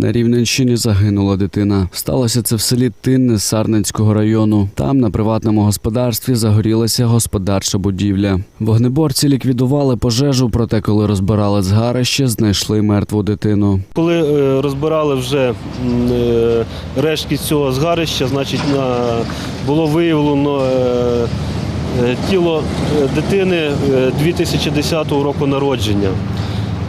На Рівненщині загинула дитина. Сталося це в селі Тинне Сарненського району. Там на приватному господарстві загорілася господарча будівля. Вогнеборці ліквідували пожежу, проте коли розбирали згарище, знайшли мертву дитину. Коли е, розбирали вже е, рештки цього згарища, значить було виявлено е, тіло дитини е, 2010 року народження.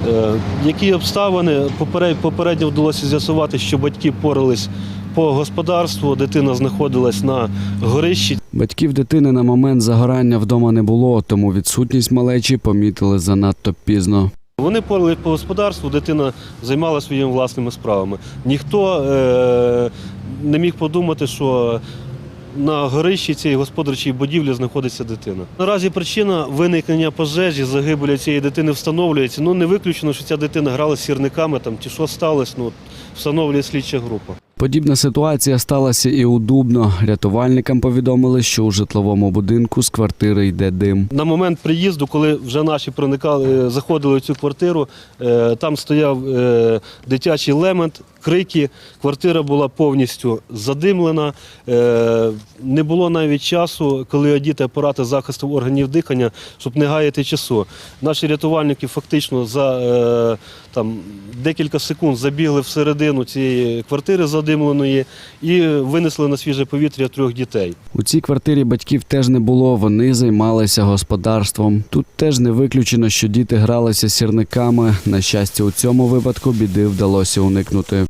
Е, Які обставини Поперед- попередньо вдалося з'ясувати, що батьки порались по господарству, дитина знаходилась на горищі. Батьків дитини на момент загорання вдома не було, тому відсутність малечі помітили занадто пізно. Вони порали по господарству, дитина займалася своїми власними справами. Ніхто е, не міг подумати, що на горищі цієї господарчої будівлі знаходиться дитина. Наразі причина виникнення пожежі, загибелі цієї дитини встановлюється. Ну не виключено, що ця дитина грала з сірниками там чи що сталося, ну встановлює слідча група. Подібна ситуація сталася і у Дубно. Рятувальникам повідомили, що у житловому будинку з квартири йде дим. На момент приїзду, коли вже наші проникали, е, заходили в цю квартиру, е, там стояв е, дитячий лемент, крики. Квартира була повністю задимлена. Не було навіть часу, коли одіти апарати захисту органів дихання, щоб не гаяти часу. Наші рятувальники фактично за там, декілька секунд забігли всередину цієї квартири задимленої і винесли на свіже повітря трьох дітей. У цій квартирі батьків теж не було. Вони займалися господарством. Тут теж не виключено, що діти гралися сірниками. На щастя, у цьому випадку біди вдалося уникнути.